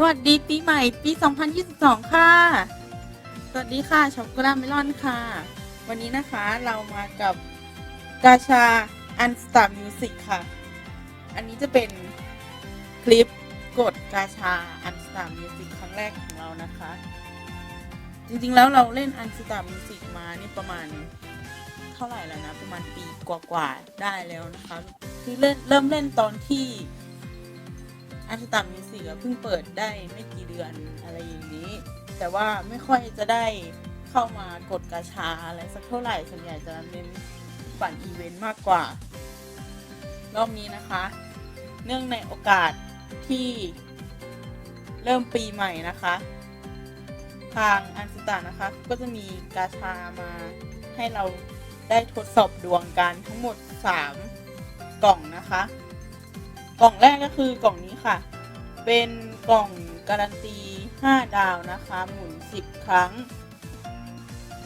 สวัสดีปีใหม่ปี 2022 ค่ะ สวัสดีค่ะช็อกโกแลตเมลอนค่ะ วันนี้นะคะเรามากับกาชาอันสตาร์มิวสิกค่ะ อันนี้จะเป็นคลิปกดกาชาอันสตาร์มิวสิกครั้งแรกของเรานะคะ จริงๆแล้วเราเล่นอันสตาร์มิวสิกมานี่ประมาณเท่าไหร่แล้วนะ ประมาณปีกว่าๆได้แล้วนะคะ คือเล่นเริ่มเล่นตอนที่ อันสตามิวสิกเพิ่งเปิดได้ไม่กี่เดือนอะไรอย่างนี้ แต่ว่าไม่ค่อยจะได้เข้ามากดกาชาอะไรสักเท่าไหร่ส่วนใหญ่จะเน้นปั่นอีเวนต์มากกว่า รอบนี้นะคะ เนื่องในโอกาสที่เริ่มปีใหม่นะคะ ทางอันสตานะคะ ก็จะมีกาชามาให้เราได้ทดสอบดวงกันทั้งหมด 3 กล่องนะคะ กล่องแรกก็คือกล่องนี้ค่ะ เป็นกล่องการันตี 5 ดาวนะคะ หมุน 10 ครั้ง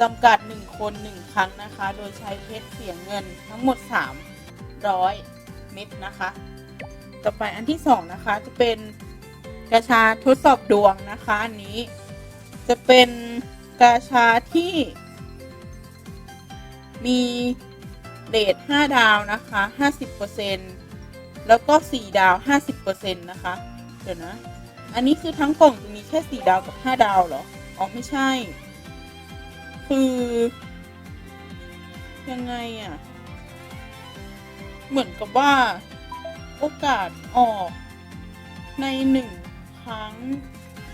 จำกัด 1 คน 1 ครั้งนะคะ โดยใช้เพชรเสียงเงินทั้งหมด 300 เม็ดนะคะ ต่อไปอันที่ 2 นะคะ จะเป็นกาชาทดสอบดวงนะคะ อันนี้จะเป็นกาชาที่ มีเรท5ดาวนะคะ 50% แล้วก็ 4 ดาว 50%นะคะ เดี๋ยวนะ อันนี้คือทั้งกล่องจะมีแค่ 4 ดาวกับ 5 ดาวเหรอ อ๋อ ไม่ใช่ คือ ยังไงอะ่ะ เหมือนกับว่า โอกาสออกในหนึ่งครั้ง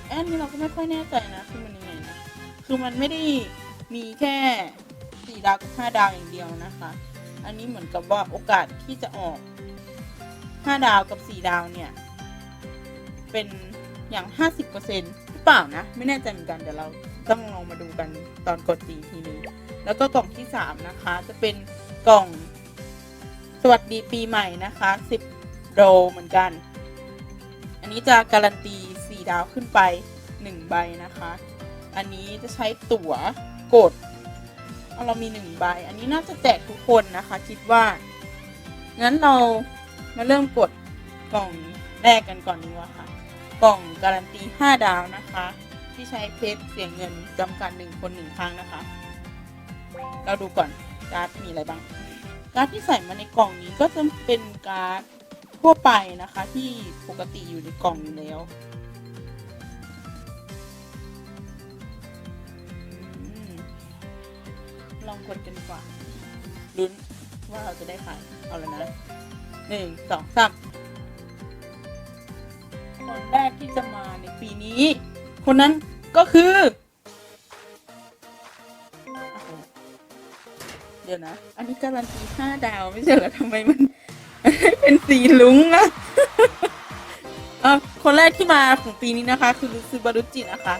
อันนี้เราก็ไม่ค่อยแน่ใจนะ คือมันยังไงนะ คือมันไม่ได้มีแค่ 4 ดาวกับ 5 ดาวอย่างเดียวนะคะ อันนี้เหมือนกับว่าโอกาสที่จะออก 5 ดาวกับ 4 ดาวเนี่ย เป็นอย่าง 50%หรือเปล่านะ ไม่แน่ใจเหมือนกันเดี๋ยวเราต้องลองมาดูกันตอนกดตีทีนึงแล้วก็กล่องที่ 3 นะคะ จะเป็นกล่องสวัสดีปีใหม่นะคะ 10 โดเหมือนกัน อันนี้จะการันตี 4 ดาวขึ้นไป 1 ใบนะคะ อันนี้จะใช้ตั๋วกดเอาเรามี 1 ใบ อันนี้น่าจะแจกทุกคนนะคะ คิดว่า งั้นเรา มาเริ่มกดกล่องแรกกันก่อนดีกว่าค่ะ กล่องการันตี 5 ดาวนะคะ ที่ใช้เพชรเสียงเงินจำกัด1คน1ครั้งนะคะ เราดูก่อนการ์ดมีอะไรบ้าง การ์ดที่ใส่มาในกล่องนี้ก็จะเป็นการ์ดทั่วไปนะคะที่ปกติอยู่ในกล่องอยู่แล้วลองกดกันดีกว่าลุ้น ว่าเราจะได้ใครเอาแล้วนะหนึ่งสองสามคนแรกที่จะมาในปีนี้ คนนั้นก็คืออเดี๋ยวนะ อันนี้การันตีห้าดาวไม่ใช่เหรอทำไมมัน เป็นสีลุ้งอะอ่อคนแรกที่มาของปีนี้นะคะ คือซูบารุจินะคะ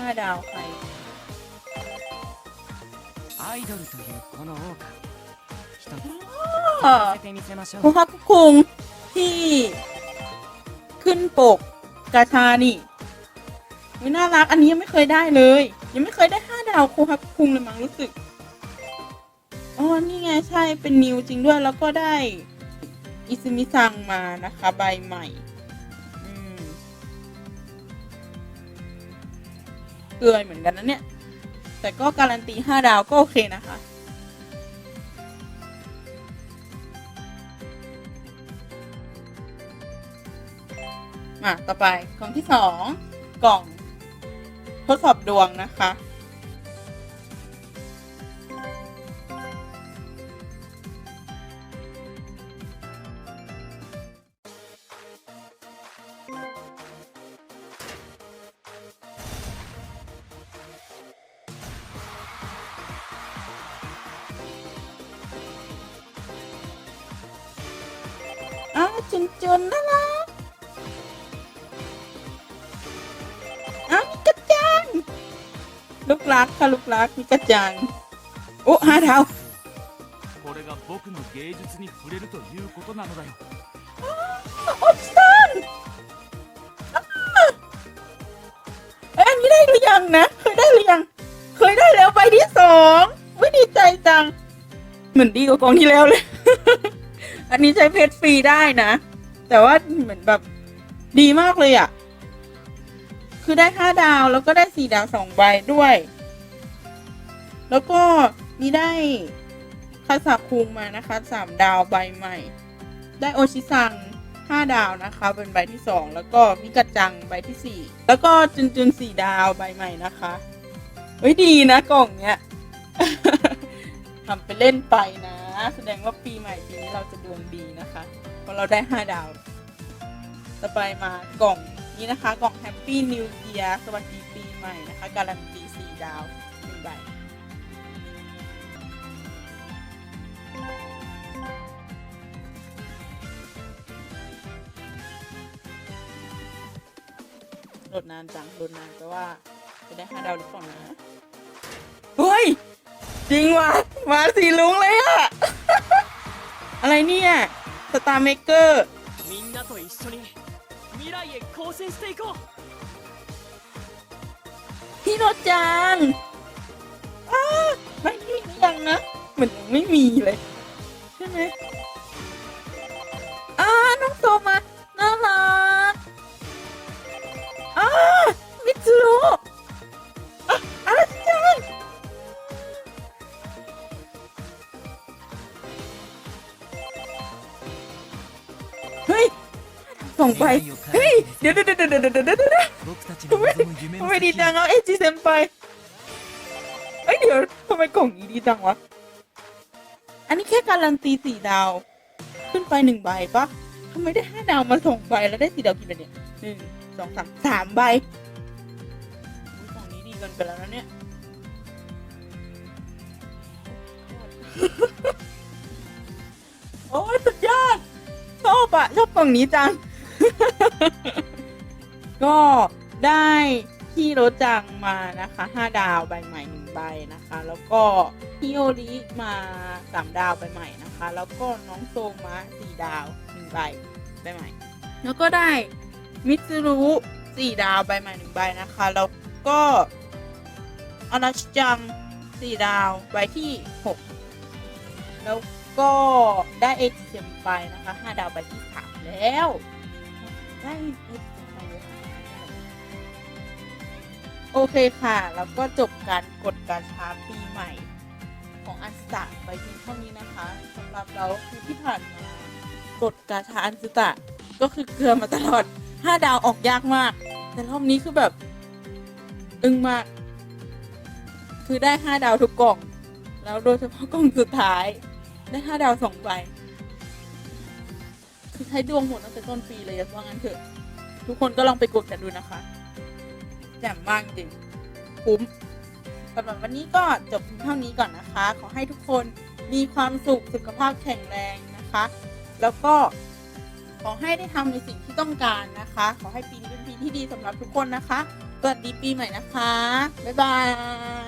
ห้าดาวใคร アイドルというこの謳歌一つあさせてみせましょ คุ う ฮักคุงที่ขึ้นปกกาชานี่วิน่ารัก อันนี้ยังไม่เคยได้เลย ยังไม่เคยได้ห้าดาวคุฮักคุงเลยมั้งรู้สึก อ๋อ นี่ไงใช่เป็นนิวจริงด้วย แล้วก็ได้ อิซึมิซังมานะคะ ใบใหม่ เกลือยเหมือนกันนะเนี่ย แต่ก็การันตีห้าดาวก็โอเคนะคะ มา ต่อไปกล่องที่สองกล่องทดสอบดวงนะคะ จุนจุนๆน่ารัก อ้าวมีกระจัง ลูกรักค่ะลูกรักมีกระจัง โอ้ห้าดาว これが僕の芸術に触れるということなのだよ โอสตันอ้าวเอ้ยอันนี้ได้หรือยังนะ เคยได้หรือยัง เคยได้แล้วใบที่สองวิดีใจจัง เหมือนดีกว่ากล่องที่แล้วเลย อันนี้ใช้เพชรฟรีได้นะ แต่ว่าเหมือนแบบดีมากเลยอะ่ะ คือได้ห้าดาวแล้วก็ได้สี่ดาวสองใบด้วย แล้วก็มีได้คาสาคุงมานะคะสามดาวใบใหม่ ได้โอชิซังห้าดาวนะคะ เป็นใบที่สองแล้วก็มิกาจังใบที่สี่แล้วก็จุนจุนสี่ดาวใบใหม่นะคะเฮ้ยดีนะกล่องเนี้ยทำไปเล่นไปนะ แสดงว่าปีใหม่ปีนี้เราจะดวงดีนะคะเพราะเราได้ห้าดาว ต่อไปมากล่องนี้นะคะ กล่อง Happy New Year สวัสดีปีใหม่นะคะ การันตีสี่ดาวหนึ่งใบโหลดนานจังโหลดนานแต่ว่าจะได้ห้าดาวหรือเปล่านะ เฮ้ย จริงว่ะ มาสีลุงเลยอะ อะไรเนี่ย สตาร์เมเกอร์ みんなと一緒に未来へ更新していこう พี่โนจังอ้าไม่มีหรือยังนะเหมือนยังไม่มีเลย ใช่ไหมอ้าน้องโซมา ไปเฮ้ยเดี๋ยวเดี๋ยวเดี๋ยวเดี๋ยวเดี๋ยวเดี๋ทำไมทำไมดีจังเอาเอจิเซนไปเอ้ยเดี๋ยวทำไมกองนี้ดีจังวะ อันนี้แค่การันตีสี่ดาว ขึ้นไปหนึ่งใบปะทำไมได้ห้าดาวมาส่งใบแล้วได้สี่ดาวกี่ใบเนี่ยหนึ่งสองสามสามใบของนี้ดีเกินไปแล้วนะเนี่ยโอ้ยสุดยอดชอบอะชอบกล่องนี้จัง ก็ได้พี่โรจังมานะคะห้าดาวใบใหม่หนึ่งใบนะคะ แล้วก็พี่โอริมาสามดาวใบใหม่นะคะ แล้วก็น้องโซมาสี่ดาวหนึ่งใบใบใหม่ แล้วก็ได้มิตซูรุสี่ดาวใบใหม่หนึ่งใบนะคะ แล้วก็อนาชจังสี่ดาวใบที่หกแล้วก็ได้เอจิเซมไปนะคะห้าดาวใบที่สามแล้ว ได้เอจิเซมไปโอเคค่ะ แล้วก็จบการกดการชาปีใหม่ ของอันสตะไปเพียงเท่านี้นะคะสำหรับเราคือที่ผ่านมากดการชาอันสตะก็คือเกลือมาตลอด 5 ดาวออกยากมาก แต่รอบนี้คือแบบอึ้งมาก คือได้ 5 ดาวทุกกล่อง แล้วโดยเฉพาะกล่องสุดท้ายได้ 5 ดาวสองใบ คือใช้ดวงหมดตั้งแต่ต้นปีเลยว่างั้นเถอะ ทุกคนก็ลองไปกดกันดูนะคะแจ่มมากจริงคุ้มสำหรับวันนี้ก็จบเพียงเท่านี้ก่อนนะคะ ขอให้ทุกคนมีความสุขสุขภาพแข็งแรงนะคะ แล้วก็ขอให้ได้ทำในสิ่งที่ต้องการนะคะ ขอให้ปีนี้เป็นปีที่ดีสำหรับทุกคนนะคะสวัสดีปีใหม่นะคะ บ๊ายบาย